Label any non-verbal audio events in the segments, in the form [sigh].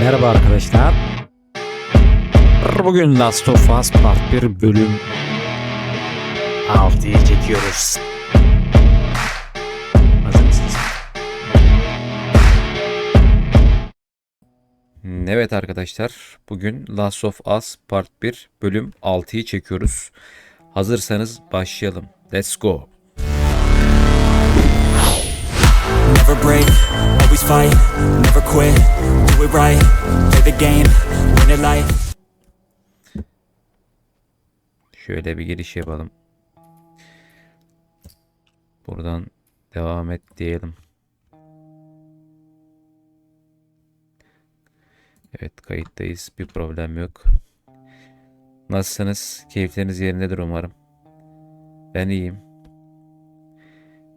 Merhaba arkadaşlar. Bugün Last of Us Part 1 bölüm 6'yı çekiyoruz. Evet arkadaşlar bugün Last of Us Part 1 bölüm 6'yı çekiyoruz. Hazırsanız başlayalım. Let's go. Never break, always fight, never quit, do it right, play the game, win it life. Şöyle bir giriş yapalım. Buradan devam et diyelim. Evet kayıttayız. Bir problem yok. Nasılsınız? Keyifleriniz yerindedir umarım. Ben iyiyim.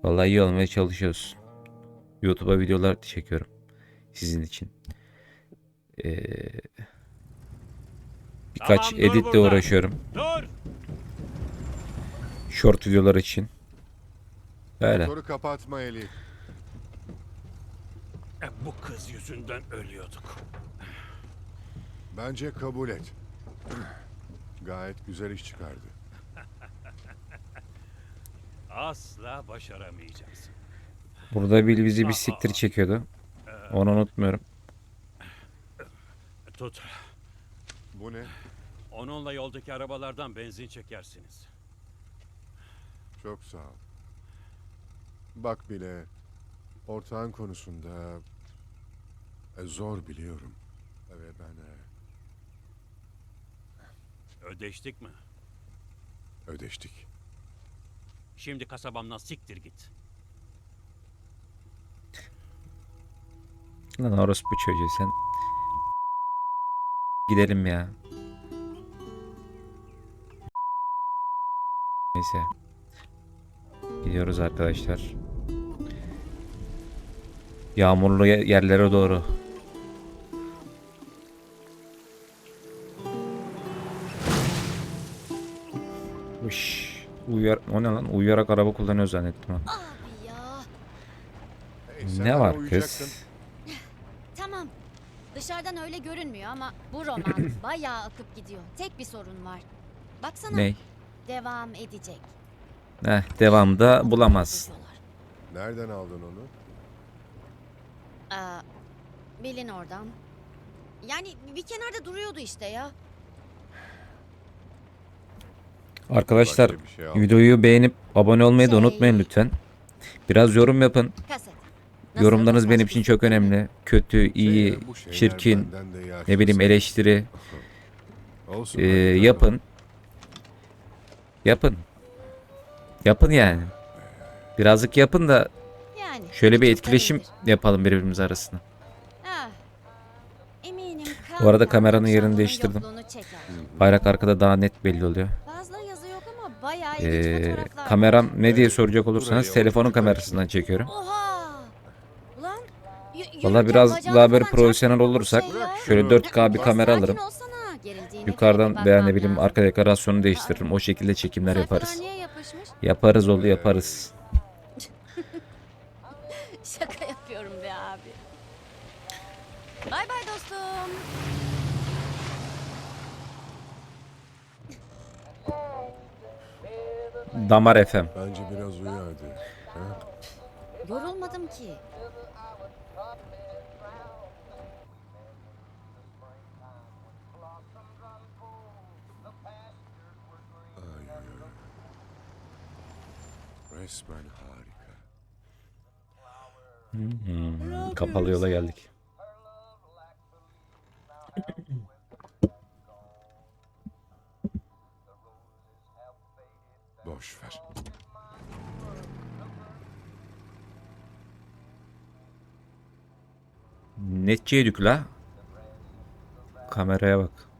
Vallahi iyi olmaya çalışıyoruz. YouTube'a videolar çekiyorum. Sizin için. Ee, birkaç Tamam, editle burada. uğraşıyorum. Dur! Short videolar için. Böyle. Motoru kapatma Eli. E, Bu kız yüzünden ölüyorduk. Bence kabul et. Gayet güzel iş çıkardı. [laughs] Asla başaramayacaksın. Burada Bill bizi bir siktir çekiyordu. Onu unutmuyorum. Tut. Bu ne? Onunla yoldaki arabalardan benzin çekersiniz. Çok sağ ol. Bak bile ortağın konusunda e, zor biliyorum. Ve ben e, Ödeştik mi? ödeştik. Şimdi kasabamdan siktir git. Lan orospu çocuğu sen. Gidelim ya. Neyse. Gidiyoruz arkadaşlar. Yağmurlu ye- yerlere doğru. Uş. Uyar, o ne lan? Uyuyarak araba kullanıyor zannettim ha. Ne var kız? Dışarıdan öyle görünmüyor ama bu [clears throat] roman bayağı akıp gidiyor. Tek bir sorun var. Baksana Ney? devam edecek. Heh, devamda bulamaz. Nereden aldın onu? Aa, bilin oradan. Yani bir kenarda duruyordu işte ya. Arkadaşlar Başka bir şey videoyu beğenip abone olmayı da Şey- unutmayın lütfen. Biraz yorum yapın. Kaset. Yorumlarınız benim için çok önemli. Kötü, iyi, çirkin, ne bileyim eleştiri e, devam. yapın. Yapın. Yapın yani. Birazcık yapın da Yani. şöyle bir etkileşim yapalım birbirimiz arasında. Ah, Eminim Bu arada kameranın yerini değiştirdim. Bayrak arkada daha net belli oluyor. Fazla yazı yok ama bayağı ilginç Ee, kameram ne diye soracak olursanız telefonun kamerasından çekiyorum. Oha! Valla biraz daha böyle profesyonel olursak şöyle 4K bir kamera alırım. Yukarıdan veya ne bileyim arka dekorasyonu değiştiririm. O şekilde çekimler yaparız. Yaparız oldu yaparız. [laughs] Şaka yapıyorum be abi. Bay bay dostum. Damar FM. Bence biraz uyu hadi. Ha? Yorulmadım ki. Resmen harika. Hmm, kapalı yola geldik. Boş ver. Netçi yedik la. Kameraya bak.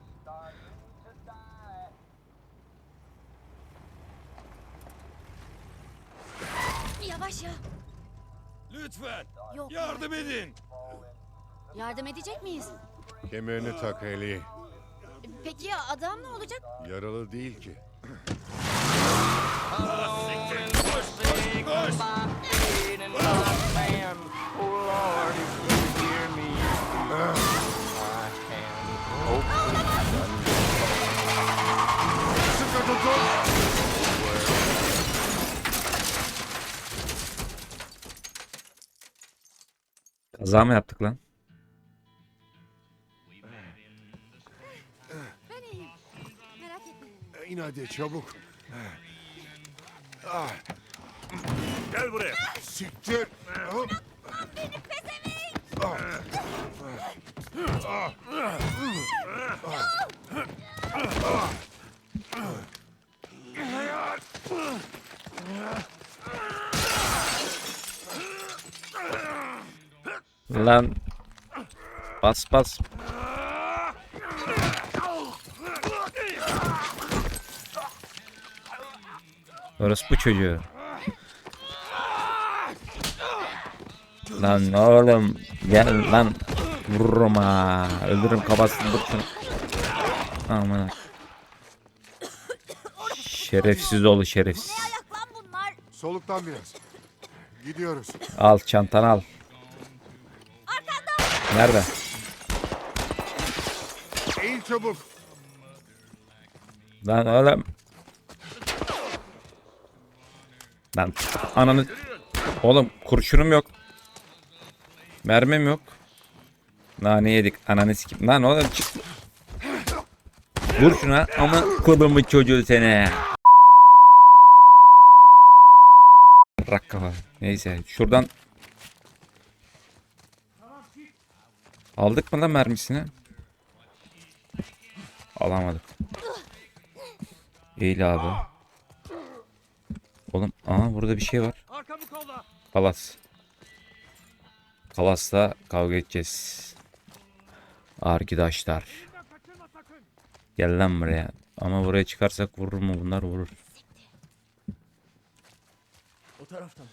Yardım edecek miyiz? Kemerini tak Haley. Peki ya adam ne olacak? Yaralı değil ki. Kaza mı yaptık lan? İn hadi çabuk. Gel buraya. Siktir. Hop. Lan. Bas bas. Orası bu çocuğu. Lan oğlum gel lan vururum ha öldürürüm kafasını vur şunu. Aman. Şerefsiz oğlu şerefsiz. Soluktan biraz. Gidiyoruz. Al çantanı al. Nerede? Eğil çabuk. Lan oğlum. Lan ananı. Oğlum kurşunum yok. Mermim yok. Nane yedik ananı sikim. Lan oğlum çık. Vur şuna ama kolumu çocuğu seni. Rak kafa. Neyse şuradan. Aldık mı lan mermisini? Alamadık. Eğil abi. Aha burada bir şey var. Kalas. Kalas'la kavga edeceğiz. Arkadaşlar. Gel lan buraya. Ama buraya çıkarsak vurur mu bunlar vurur. O taraftan.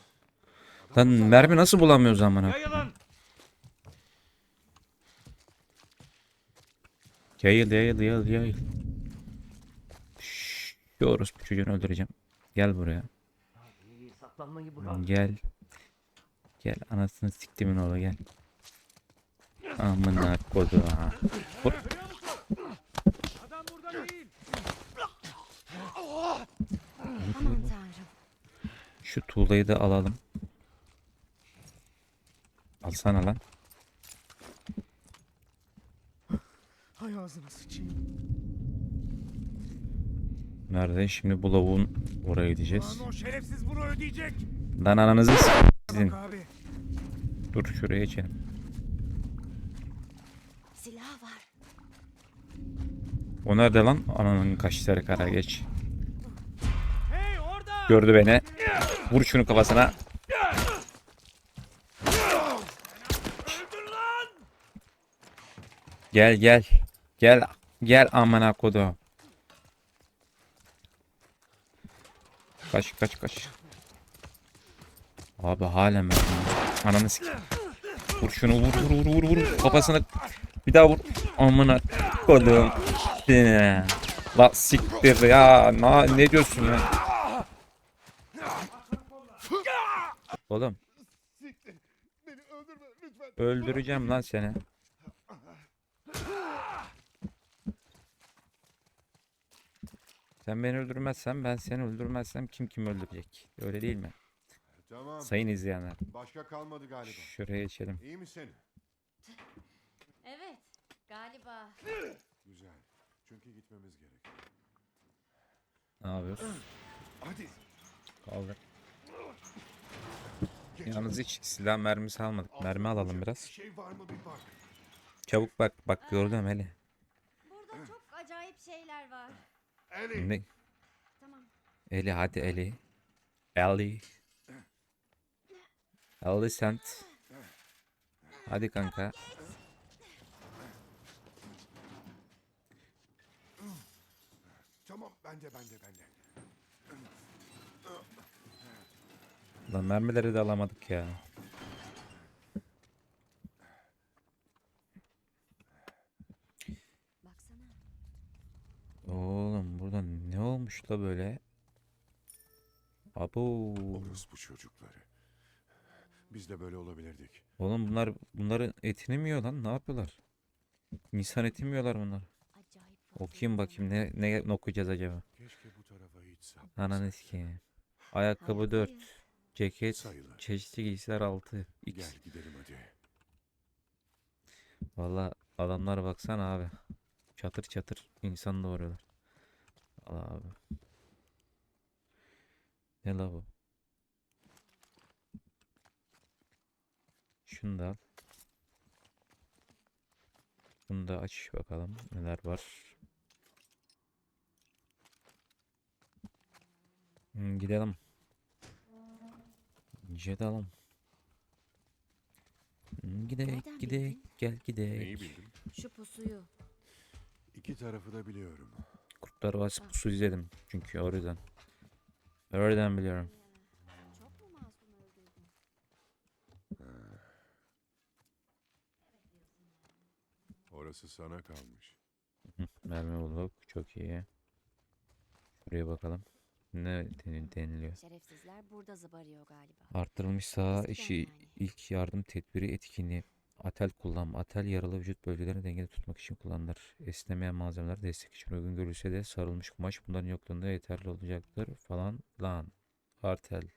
Lan mermi nasıl bulamıyoruz amına? Yayıl yayıl yayıl yayıl. Şşş, Diyoruz bu çocuğunu öldüreceğim. Gel buraya. Saklanmayı bırak. Gel. Gel anasını siktimin oğlu gel. Amına kodu ha. Vur. Adam burada değil. Aman tanrım. Şu tuğlayı da alalım. Alsana lan. Hay ağzına sıçayım. Nerede? Şimdi bu lavuğun oraya gideceğiz. Lan o şerefsiz bunu ödeyecek. Lan ananızı sizin. Abi. Dur şuraya geçelim. Silah var. O nerede lan? Ananın kaşları kara geç. Hey orada. Gördü beni. Vur şunu kafasına. Öldür lan. Gel gel. Gel. Gel amına kodu. Kaç kaç kaç. Abi halen ben. Ananı sik. Vur şunu vur vur vur vur vur. Kafasına bir daha vur. Amına kodum. Seni. La siktir ya. Na, ne diyorsun ya? Oğlum öldüreceğim lan seni. Sen beni öldürmezsen ben seni öldürmezsem kim kim öldürecek? Öyle değil mi? Tamam. Sayın izleyenler. Başka kalmadı galiba. Şuraya geçelim. İyi misin? Evet. Galiba. Güzel. Çünkü gitmemiz gerek. Ne yapıyoruz? Hadi. Kaldır. Yalnız hiç silah mermisi almadık. Mermi alalım Bir biraz. şey var mı bir bak. Çabuk bak. Bak gördüm hele. Burada çok acayip şeyler var. Ellie. Ne? Tamam. Eli hadi Eli. Eli. Eli sent. Hadi kanka. Tamam bende bende bende. Lan mermileri de alamadık ya. Baksana. Oğlum burada ne olmuş la böyle? Abo. Orası bu çocukları. Biz de böyle olabilirdik. Oğlum bunlar bunların etini mi yiyor lan? Ne yapıyorlar? İnsan eti mi yiyorlar bunlar? Okuyayım bakayım ne ne okuyacağız acaba? Keşke bu tarafa hiç. Ananı sikeyim. Ayakkabı 4, Hayattayım. ceket, Sayılır. çeşitli giysiler 6. X. Gel gidelim hadi. Valla adamlar baksana abi. Çatır çatır insan doğuruyorlar. Allah abi. Ne la bu? Şunu da al. Bunu da aç bakalım neler var. Hmm, gidelim. Gidelim. Hmm, Gidek Nereden gidek bildin? gel gidek. Neyi bildin? Şu pusuyu. İki tarafı da biliyorum. Kurtlar Vadisi pusu izledim çünkü o yüzden. Oradan biliyorum. Çok mu masum öldürdün? Orası sana kalmış. Mermi bulduk. Çok iyi. Şuraya bakalım. Ne den- deniliyor? Şerefsizler burada zıbarıyor galiba. Arttırılmış saha işi yani. ilk yardım tedbiri etkinliği. Atel kullanma. Atel yaralı vücut bölgelerini dengede tutmak için kullanılır. Esnemeyen malzemeler destek için uygun görülse de sarılmış kumaş bunların yokluğunda yeterli olacaktır falan lan. Artel.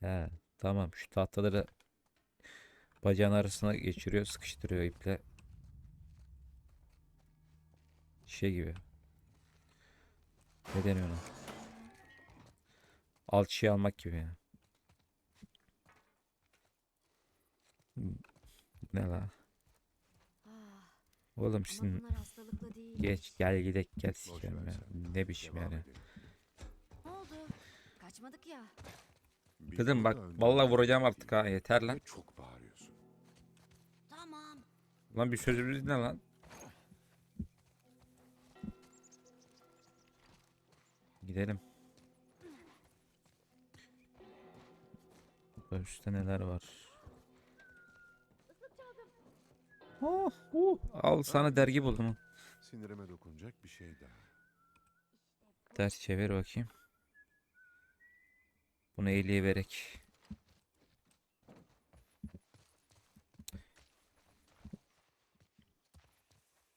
He tamam şu tahtaları bacağın arasına geçiriyor sıkıştırıyor iple. Şey gibi. Ne deniyor ona? Alçıya almak gibi yani. Ne la? Oğlum değil. geç gel gidek gel sikerim ya. Ne biçim yani. edelim. Ne oldu? Kaçmadık ya. Tur bak vallahi vuracağım artık ha yeter lan. Çok bağırıyorsun. Tamam. Lan bir sözümüz ne lan? Gidelim. Burada üstte neler var? Oh, uh, al sana dergi buldum. Sinirime dokunacak bir şey daha. Ters çevir bakayım. Bunu eğliye verek.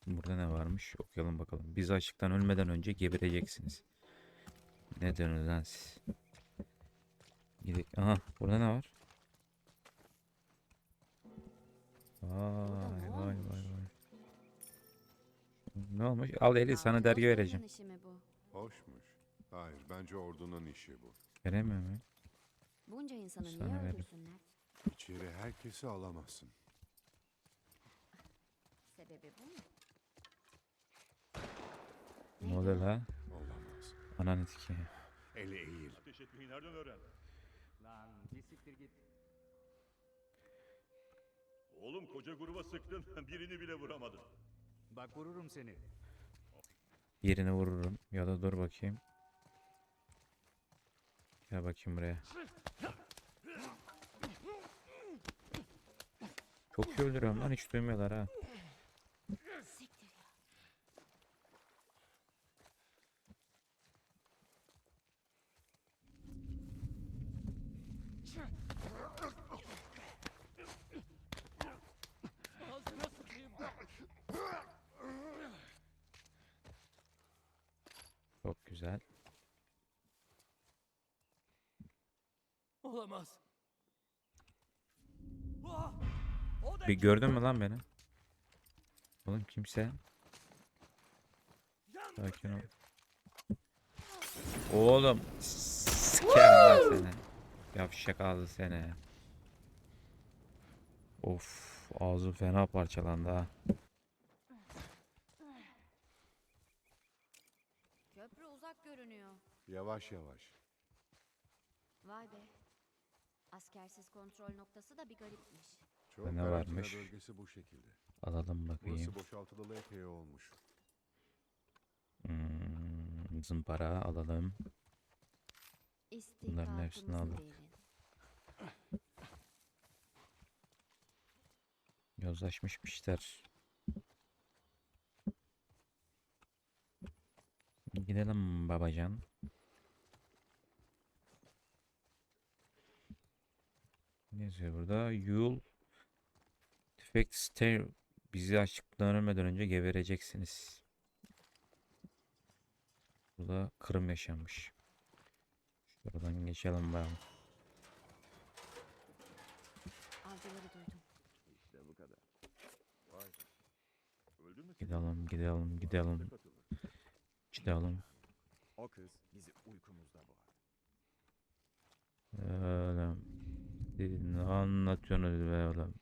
Burada ne varmış? Okuyalım bakalım. Biz açlıktan ölmeden önce gebereceksiniz. Ne diyorsunuz lan siz? Gidelim. Aha burada ne var? Vay vay vay vay. Ne olmuş? Al Eli sana dergi vereceğim. işi mi bu? Hoşmuş. Hayır bence ordunun işi bu. Veremiyor muyum? Bunca insanı Sana niye veririm. öldürsünler? İçeri herkesi alamazsın. Sebebi bu mu? Ne oluyor la? Olamaz. Ananı sikeyim. Eli eğil. Ateş etmeyi nereden öğrendin? Lan bir siktir git. Oğlum koca gruba sıktın, [laughs] birini bile vuramadın. Bak vururum seni. Yerini vururum. Ya da dur bakayım. Gel bakayım buraya. Çok iyi öldürüyorum lan hiç duymuyorlar ha. Siktir ya. Çok güzel. Olamaz. Bir gördün mü lan beni? Oğlum kimse. Sakin ol. Oğlum sikerim seni. Yavşak ağzı seni. Of ağzı fena parçalandı ha. Köprü uzak görünüyor. Yavaş yavaş. Vay be. Askersiz kontrol noktası da bir garipmiş. Çok Ne karantina varmış? bölgesi bu şekilde. Alalım bakayım. Burası boşaltılalı epey olmuş. Hmm, zımpara alalım. Bunların hepsini verin. Yozlaşmışmışlar. Gidelim babacan. Ne yazıyor burada? You'll defect stay bizi açlıktan ölmeden önce gebereceksiniz. Burada kırım yaşanmış. Şuradan geçelim bakalım. Avcıları duydum. İşte bu kadar. Vay Gidelim, gidelim, gidelim. Gidelim. O kız bizi uykumuzda boğar. Öyle. Ne anlatıyorsunuz be oğlum?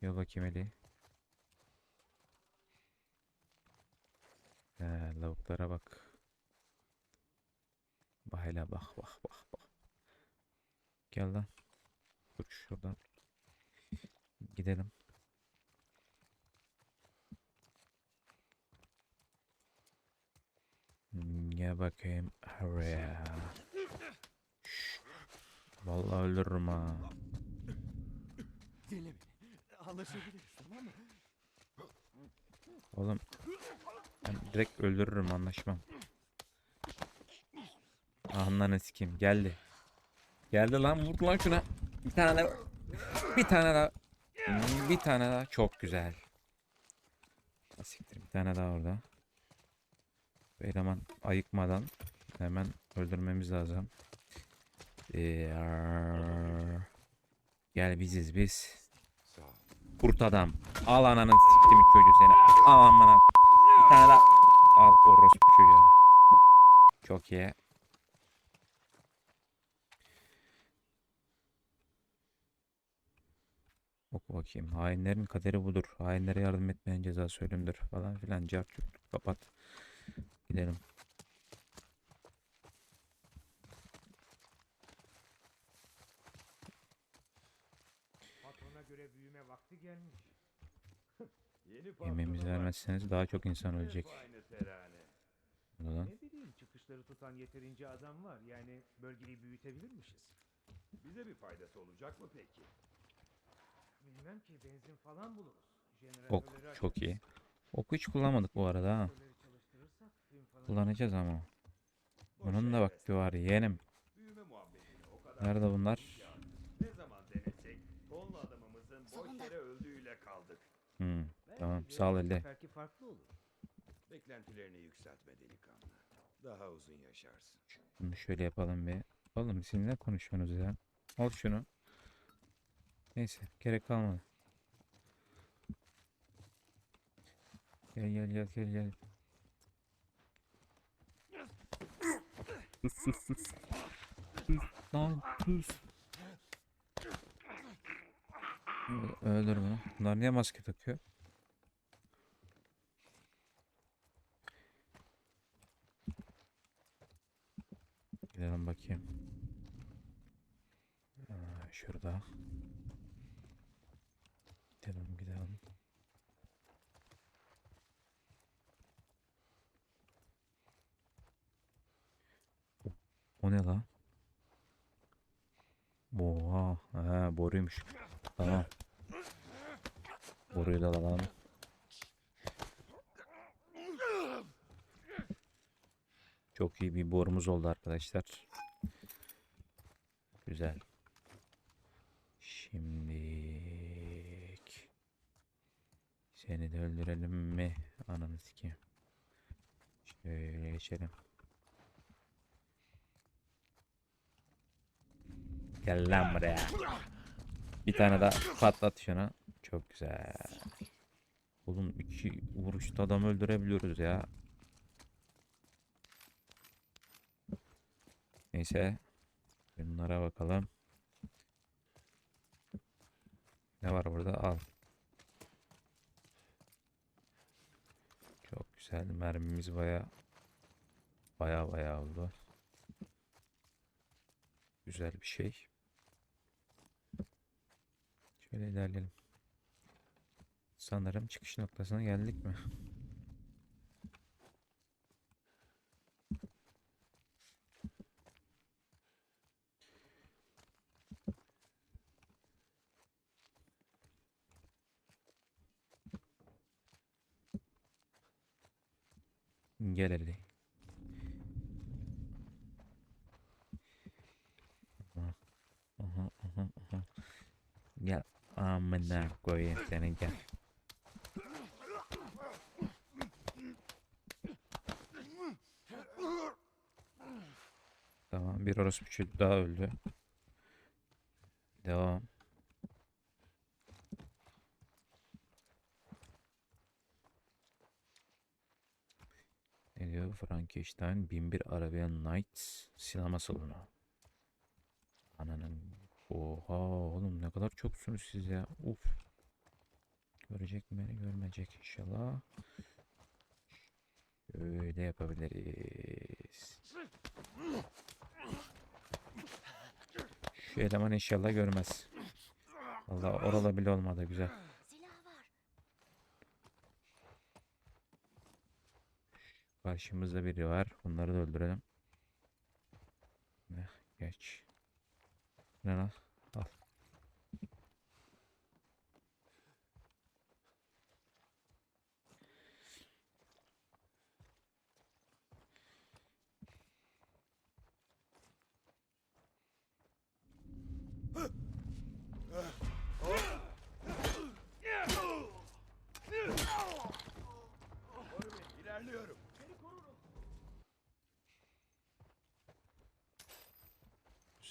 Gel bakayım Eli. He, lavuklara bak. Bak hele bak bak bak bak. Gel lan. Dur şuradan. Gidelim. Hmm, Gel bakayım oraya. Vallahi öldürürüm ha. Dinle beni. Anlaşabiliriz tamam mı? Oğlum ben direkt öldürürüm anlaşmam. Anlanı sikeyim geldi. Geldi lan vur lan şuna. Bir tane daha. Bir tane daha. Hmm, Bir tane daha çok güzel. Siktir bir tane daha orada. Eleman ayıkmadan hemen öldürmemiz lazım. Ee, Gel biziz biz. Kurt adam. Al ananı siktim çocuğu seni. Al amına. Bir tane daha. Al orospu çocuğu. Çok iyi. Oku bakayım. Hainlerin kaderi budur. Hainlere yardım etmeyen cezası ölümdür falan filan. Cevap kapat. Gidelim. Patrona göre büyüme vakti gelmiş. [laughs] Yemeğimizi vermezseniz daha çok insan ölecek. Aynı terane. Bu da lan. Ne bileyim çıkışları tutan yeterince adam var. Yani bölgeyi büyütebilirmişiz. Bize bir faydası olacak mı peki? Bilmem ki benzin falan buluruz. Ok çok iyi. Oku hiç kullanmadık bu arada ha. Kullanacağız ama. Bunun da vakti var yeğenim. Nerede bunlar? Ne zaman denesek tonlu adamımızın boş yere öldüğüyle kaldık. Hmm, tamam sağ ol elde. seferki farklı olur. Beklentilerini yükseltme delikanlı. Daha uzun yaşarsın. Bunu şöyle yapalım bir. Oğlum siz ne konuşuyorsunuz ya? Al şunu. Neyse gerek kalmadı. Gel gel gel gel gel. Sus sus sus. Sus lan sus. Öldür bunu. Bunlar niye maske takıyor? Gidelim bakayım. Aa, şurada. Gidelim gidelim. O ne lan? Oha. Ha, boruymuş. Tamam. Boruyu da alalım. Çok iyi bir borumuz oldu arkadaşlar. Güzel. Şimdilik seni de öldürelim mi? Ananı sikeyim. Şöyle geçelim. Gel lan buraya. Bir tane daha patlat şunu. Çok güzel. Oğlum iki vuruşta adam öldürebiliyoruz ya. Neyse. Bunlara bakalım. Ne var burada? Al. Çok güzel. Mermimiz baya baya baya oldu. Güzel bir şey. Şöyle ilerleyelim. Sanırım çıkış noktasına geldik mi? Gel hele. Aha, aha, aha, aha. Gel amına seni gel. Bir orospu daha öldü. Devam. Ne diyor? Frankenstein 1001 Arabian Nights sinema salonu. Ananın. Oha oğlum ne kadar çoksunuz siz ya. Uf. Görecek mi beni? Görmeyecek inşallah. Öyle yapabiliriz. Şu eleman inşallah görmez. Vallahi orada bile olmadı güzel. Karşımızda biri var. Bunları da öldürelim. Ne? Geç. Ne lan? Al.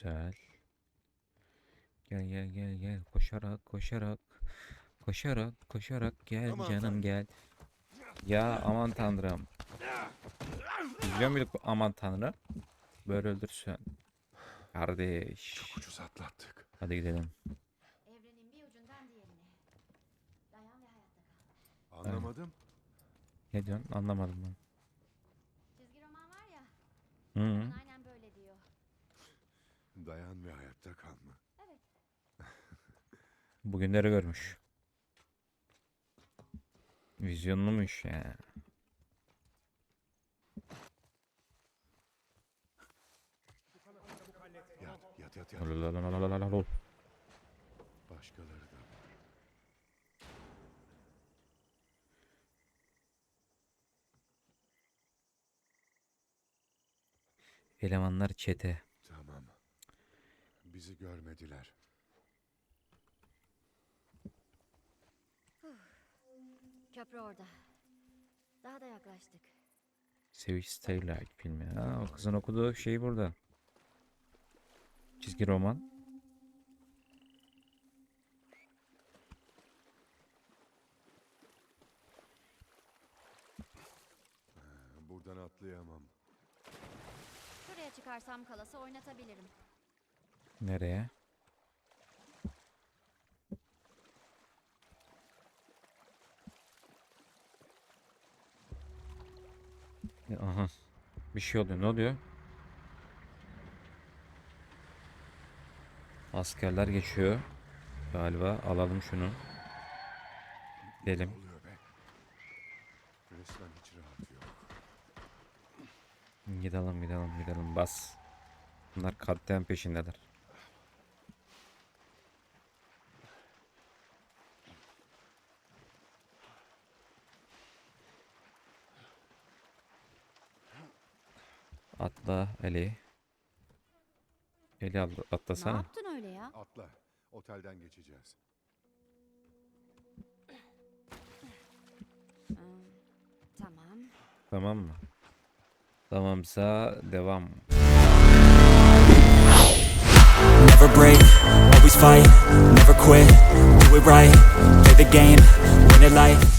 Güzel. Gel gel gel gel. Koşarak koşarak. Koşarak koşarak gel Aman canım tanrım. gel. Ya aman tanrım. Biliyor muyduk bu aman tanrım? Böyle öldürsün. Kardeş. Çok ucuz atlattık. Hadi gidelim. Evrenin bir ucundan diğerine. Dayan ve hayatta kal. Anlamadım. Ne diyorsun? Anlamadım ben. Çizgi roman var ya. Hı -hı. onun Aynen böyle diyor. Dayan ve hayatta kalma. [laughs] Bugünleri görmüş. Vizyonluymuş ya. Yat yat yat yat. Ololololololol. Başkaları da var. Elemanlar çete. Bizi görmediler. Köprü orada. Daha da yaklaştık. Seviş Starlight filmi. Ha, o kızın okuduğu şey burada. Çizgi roman. Buradan atlayamam. Şuraya çıkarsam kalası oynatabilirim. Nereye? Aha. Bir şey oluyor. Ne oluyor? Askerler geçiyor. Galiba alalım şunu. Gidelim. Gidelim gidelim gidelim bas. Bunlar katliam peşindeler. Atla Ali. Ali al- Ne atlasana. yaptın öyle ya? Atla. Otelden geçeceğiz. Hmm, tamam. Tamam mı? Tamamsa devam. Never break, always fight, never quit, do it right, play the game, win it life.